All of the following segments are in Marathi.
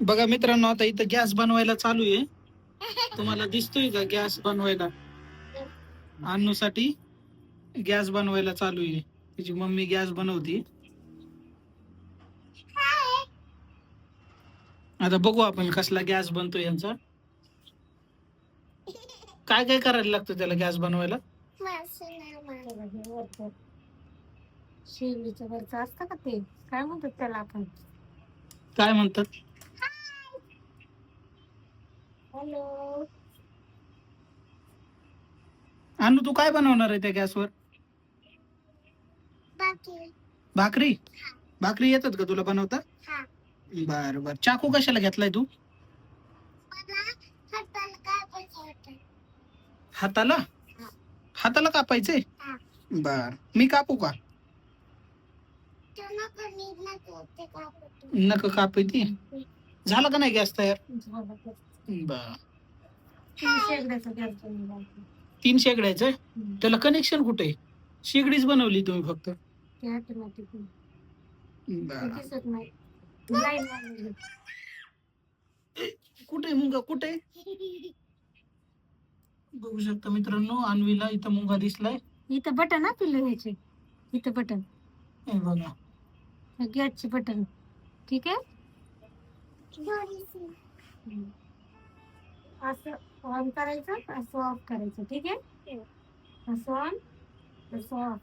बघा मित्रांनो आता इथं गॅस बनवायला चालू आहे. तुम्हाला दिसतोय का गॅस बनवायला? अन्नूसाठी गॅस बनवायला चालू आहे. तिची मम्मी गॅस बनवती. आता बघू आपण कसला गॅस बनतो यांचा. काय काय करायला लागतं त्याला गॅस बनवायला? शेवलीच्या वरचं असतं का ते? काय म्हणतात त्याला आपण? काय म्हणतात? हॅलो. अन्नू तू काय बनवणार आहे त्या गॅसवर? भाकरी. भाकरी? येतात का तुला बनवता? बर बर. चाकू कशाला घेतलाय तू? हाताला हाताला? कापायचंय? हा. बर. मी कापू का? नक कापायची झालं का नाही गॅस तयार. बर. तीन शेगड्याचा हम्म. त्याला कनेक्शन कुठे? आहे? शेगडीच बनवली तुम्ही फक्त. बर. कुठे मुंगा? कुठे? बघू शकता मित्रांनो अन्वीला इथं मुंगा दिसलाय. इथं बटन ना पिल्लू ह्याचे इथं बटन. हे बघा. गॅसचे बटन. ठीक आहे. असं ऑन करायचं असं ऑफ करायचं ठीक आहे? असं ऑन असं ऑफ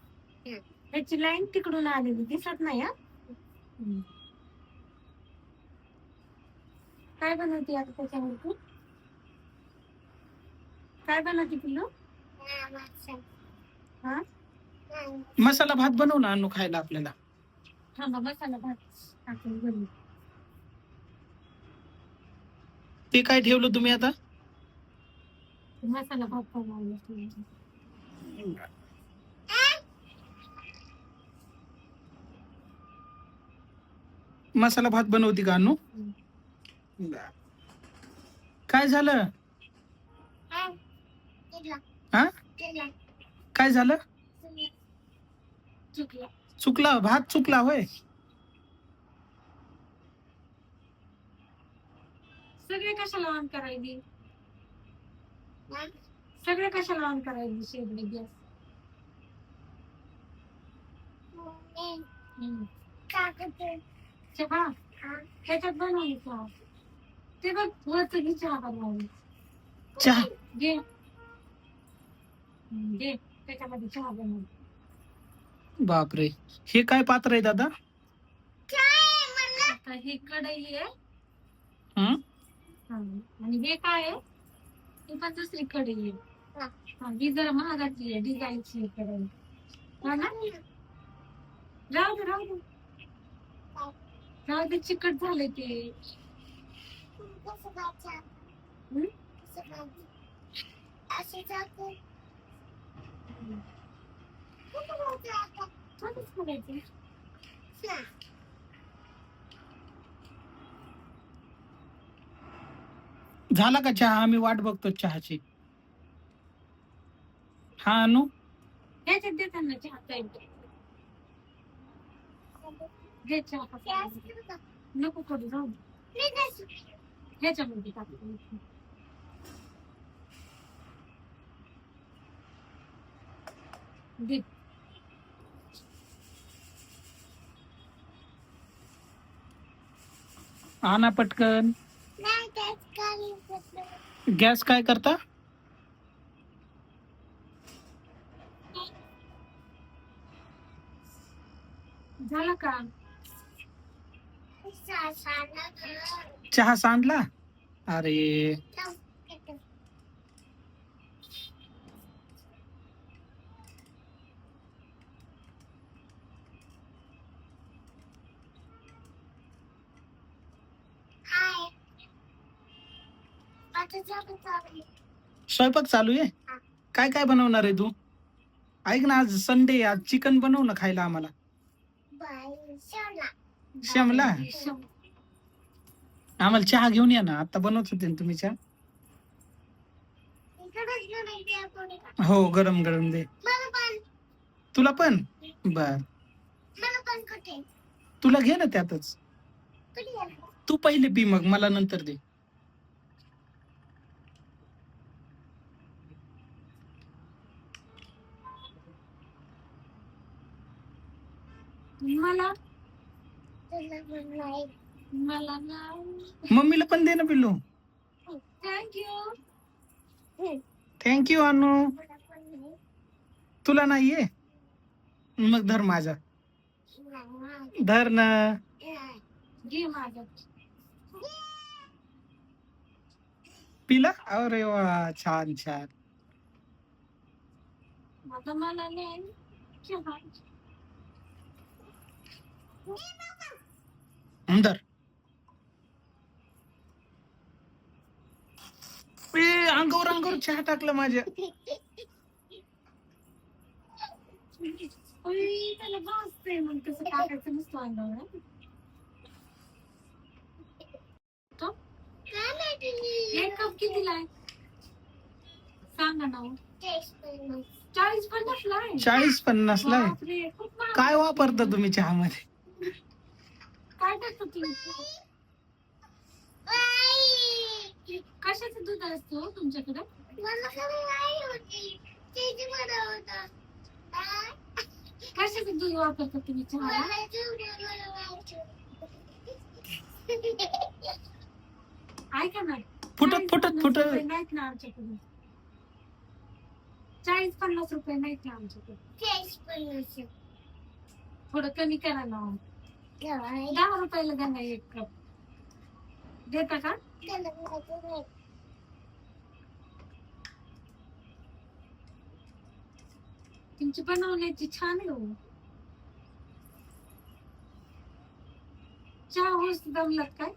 ह्याची लाईन तिकडून आलेली दिसत नाही हा? हम्म. काय बनवते आता त्याच्यावरती? काय बनवते पिल्लू? हा? मसाला भात बनव ना अन्नू खायला आपल्याला. थांबा मसाला भात टाकून बनवू. ते काय ठेवलं तुम्ही आता? मसाला भात बनवायला मसाला भात बनवती का अन्नू काय झालं? हा? काय झालं? चुकला. चुकला भात चुकला होय. सगळे कशाला ऑन करायली? सगळे कशाला ऑन करायली शेगडी गॅस? चहा? ह्याच्यात बनवली चहा. ते बघ वरच घे चहा बनवली. चहा? घे. घे. त्याच्यामध्ये चहा बनवली. बापरे. हे काय पात्र आहे दादा? आता ही कढई आहे. हं? हा. आणि हे काय आहे? ही पण दुसरी कढई आहे. हा, ही जरा महागाची आहे डिझाईनची ना? राहू दे राहू दे. राहू दे चिकट झाले ते? चालूच झाला का चहा आम्ही वाट बघतो चहाची हा अनु चहा. घे चहा कसा. नको जाऊ दे. ह्याच्यामध्ये टाक दे आणा पटकन गॅस काय करता? झालं का? चहा सांडला? अरे. स्वयंपाक चालू आहे. काय काय बनवणार आहे तू? ऐक ना आज संडे आज चिकन बनव ना खायला आम्हाला. श्यामला श्याम- आम्हाला चहा घेऊन या ना आता बनवत होते ना तुम्ही चहा. हो गरम गरम दे. तुला पण? बर. तुला घे ना त्यातच. तू पहिले पी मग मला नंतर दे. मला मम्मीला पण दे ना पिल्लू. थँक्यू थँक्यू अनु. तुला नाहीये? मग धर माझा. धर ना. पिला? अरे वा छान छान. मला नाही. धर ए, अंगावर अंगावर चहा टाकला माझ्या. उई, त्याला भाजतंय मग कसं टाकायचं नसतं अंगावर तो? एक कप कितीला आहे? सांगा ना हो. चाळीस पन्नासला आहे. चाळीस पन्नास ला आहे. बापरे, खूप महाग. काय वापरता तुम्ही चहा तुम्ही कशाचं दूध असतो तुमच्याकडे? कशाचं दूध वापरता तुम्ही चहाला ऐका ना. फुटत फुटत चाळीस फुटत पन्नास रुपये नाहीत ना आमच्याकडे. चाळीस पन्नास रुपये नाहीत ना आमच्याकडे. थोडं कमी करा ना. हो. दहा रुपयाला द्या ना एक कप देता का? तुमची बनवण्याची छान आहे हो. चहा होस दमलात काय?